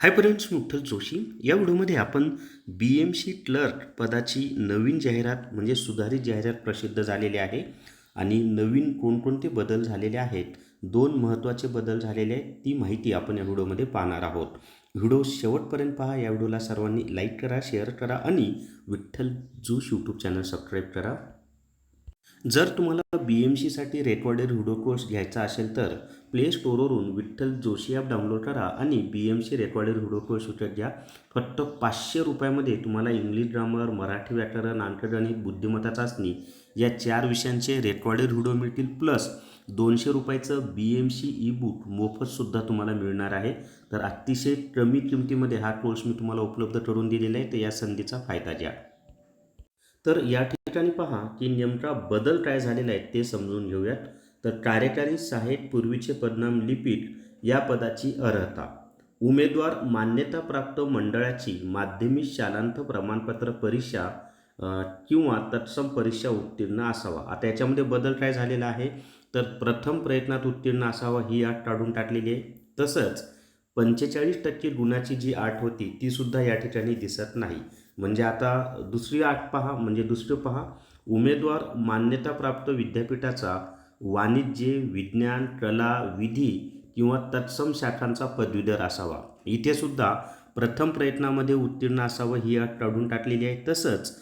Hi friends मुठ्ठल Joshi या व्हिडिओमध्ये आपण बी एम सी क्लर्क पदाची नवीन जाहिरात म्हणजे सुधारित जाहिरात प्रसिद्ध झालेली आहे आणि नवीन कोणकोणते बदल झालेले आहेत दोन महत्त्वाचे बदल झालेले आहेत ती माहिती आपण या व्हिडिओमध्ये पाहणार आहोत. व्हिडिओ शेवटपर्यंत पहा या व्हिडिओला सर्वांनी लाईक करा शेअर करा आणि Vitthal Josh YouTube channel subscribe करा. जर तुम्हाला बी एम सीसाठी रेकॉर्डेड व्हिडिओ कोर्स घ्यायचा असेल तर प्ले स्टोअरवरून विठ्ठल जोशी ॲप डाउनलोड करा आणि B M C recorded video course विकत घ्या. फक्त पाचशे रुपयामध्ये तुम्हाला इंग्लिश ग्रामर मराठी व्याकरण अंकगणित बुद्धिमत्ता चाचणी या चार विषयांचे रेकॉर्डेड व्हिडिओ मिळतील. प्लस दोनशे रुपयाचं B M C e book मोफतसुद्धा तुम्हाला मिळणार आहे. तर अतिशय कमी किमतीमध्ये हा कोर्स मी तुम्हाला उपलब्ध करून दिलेला आहे. तर या संधीचा फायदा घ्या. तर या ठिकाणी पहा की नेमका बदल काय झालेला आहे ते समजून घेऊयात. तर कार्यकारी सहाय्यक पूर्वीचे पदनाम लिपिक या पदाची अर्हता. उमेदवार मान्यताप्राप्त मंडळाची माध्यमिक शालांत प्रमाणपत्र परीक्षा किंवा तत्सम परीक्षा उत्तीर्ण असावा. आता याच्यामध्ये बदल काय झालेला आहे? तर प्रथम प्रयत्नात उत्तीर्ण असावा ही अट काढून टाकलेली आहे. तसंच पंचेचाळीस टक्के गुणाची जी आठ होती ती सुद्धा या ठिकाणी दिसत नाही. म्हणजे आता दुसरी आठ पहा म्हणजे दुसरं पहा. उमेदवार मान्यताप्राप्त विद्यापीठाचा वाणिज्य विज्ञान कला विधी किंवा तत्सम शाखांचा पदवीधर असावा. इथे सुद्धा प्रथम प्रयत्नामध्ये उत्तीर्ण असावं ही अट काढून टाकलेली आहे. तसंच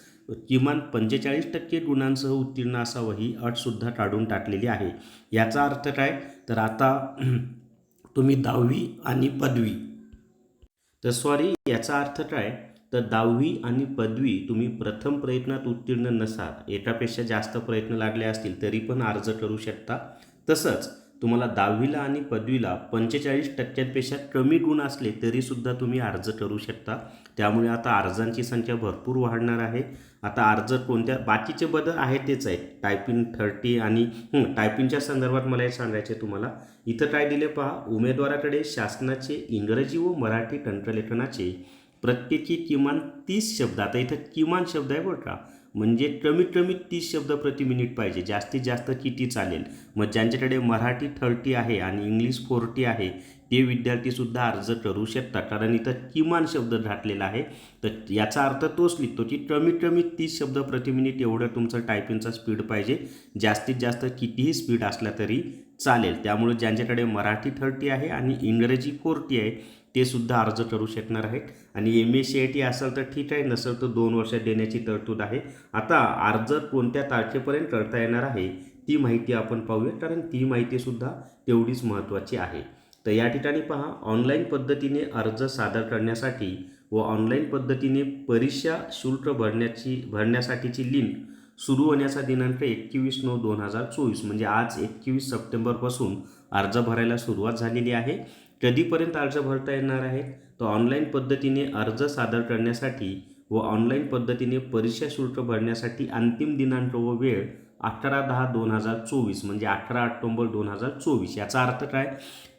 किमान पंचेचाळीस टक्के गुणांसह उत्तीर्ण असावं ही अटसुद्धा काढून टाकलेली आहे. याचा अर्थ काय? तर आता तुम्ही दहावी आणि पदवी. तर सॉरी याचा अर्थ काय? तर दहावी आणि पदवी तुम्ही प्रथम प्रयत्नात उत्तीर्ण नसाल. एकापेक्षा जास्त प्रयत्न लागले असतील तरी पण अर्ज करू शकता. तसंच तुम्हाला दहावीला आणि पदवीला पंचेचाळीस टक्क्यांपेक्षा कमी गुण असले तरीसुद्धा तुम्ही अर्ज करू शकता. त्यामुळे आता अर्जांची संख्या भरपूर वाढणार आहे. आता अर्ज कोणत्या बाकीचे बदल आहेत तेच आहेत. टायपिंग थर्टी आणि टायपिंगच्या संदर्भात मला हे सांगायचे तुम्हाला. इथं काय दिले पहा. उमेदवाराकडे शासनाचे इंग्रजी व मराठी कंठलेखनाचे प्रत्येकी किमान तीस शब्द. आता इथं किमान शब्द आहे बरं का. म्हणजे कमीत कमी तीस शब्द प्रति मिनिट पाहिजे. जास्तीत जास्त किती चालेल? मग ज्यांच्याकडे मराठी थर्टी आहे आणि इंग्लिश फोर्टी आहे ते विद्यार्थीसुद्धा अर्ज करू शकतात. कारण इथं किमान शब्द घातलेला आहे. तर याचा अर्थ तोच निघतो की कमीत कमी तीस शब्द प्रति मिनिट एवढं तुमचं टायपिंगचा स्पीड पाहिजे. जास्तीत जास्त कितीही स्पीड असला तरी चालेल. त्यामुळे ज्यांच्याकडे मराठी थर्टी आहे आणि इंग्रजी फोर्टी आहे ते सुद्धा अर्ज करू शकणार आहेत. आणि M S C I T असेल तर ठीक आहे नसेल तर दोन वर्षात देण्याची तरतूद आहे. आता अर्ज कोणत्या तारखेपर्यंत करता येणार आहे ती माहिती आपण पाहूया कारण ती माहितीसुद्धा तेवढीच महत्त्वाची आहे. तर या ठिकाणी पहा ऑनलाईन पद्धतीने अर्ज सादर करण्यासाठी व ऑनलाईन पद्धतीने परीक्षा शुल्क भरण्याची भरण्यासाठीची लिंक सुरू होण्याचा दिनांक एकवीस नऊ दोन हजार चोवीस म्हणजे आज एकवीस सप्टेंबरपासून अर्ज भरायला सुरुवात झालेली आहे. कधीपर्यंत अर्ज भरता येणार आहे? तर ऑनलाईन पद्धतीने अर्ज सादर करण्यासाठी व ऑनलाईन पद्धतीने परीक्षा शुल्क भरण्यासाठी अंतिम दिनांक व वेळ अठरा दहा दोन हजार चोवीस म्हणजे अठरा ऑक्टोंबर दोन हजार चोवीस याचा अर्थ काय?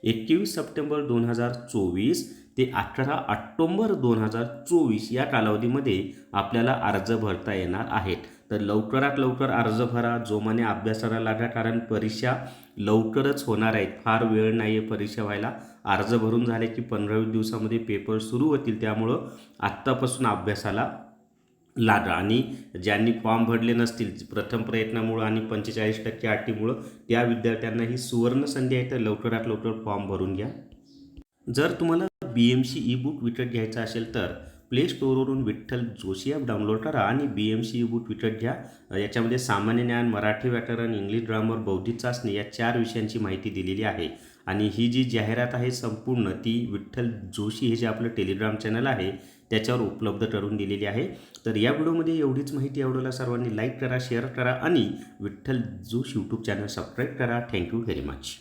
एकवीस सप्टेंबर दोन हजार चोवीस ते अठरा ऑक्टोंबर दोन हजार चोवीस या कालावधीमध्ये आपल्याला अर्ज भरता येणार आहेत. तर लवकरात लवकर अर्ज भरा जोमाने अभ्यासाला लागा कारण परीक्षा लवकरच होणार आहेत. फार वेळ नाही आहे परीक्षा व्हायला. अर्ज भरून झाले की पंधरावीस दिवसामध्ये पेपर सुरू होतील. त्यामुळं आत्तापासून अभ्यासाला लागा. आणि ज्यांनी फॉर्म भरले नसतील प्रथम प्रयत्नामुळं आणि पंचेचाळीस टक्के अटीमुळं त्या विद्यार्थ्यांना ही सुवर्ण संधी आहे. तर लवकरात लवकर फॉर्म भरून घ्या. जर तुम्हाला B M C e book विकत घ्यायचं असेल तर प्ले स्टोअरवरून विठ्ठल जोशी ॲप डाउनलोड करा आणि B M C e book विकत घ्या. याच्यामध्ये सामान्य ज्ञान मराठी व्याकरण इंग्लिश ग्रामर बौद्धिक चाचणी या चार विषयांची माहिती दिलेली आहे. आणि ही जी जाहिरात आहे संपूर्ण ती विठ्ठल जोशी हे जे आपलं टेलिग्राम चॅनल आहे त्याच्यावर उपलब्ध करून दिलेली आहे. तर या व्हिडिओमध्ये एवढीच माहिती आवडला सर्वांनी लाईक करा शेअर करा आणि Vitthal Josh YouTube channel subscribe करा. Thank you very much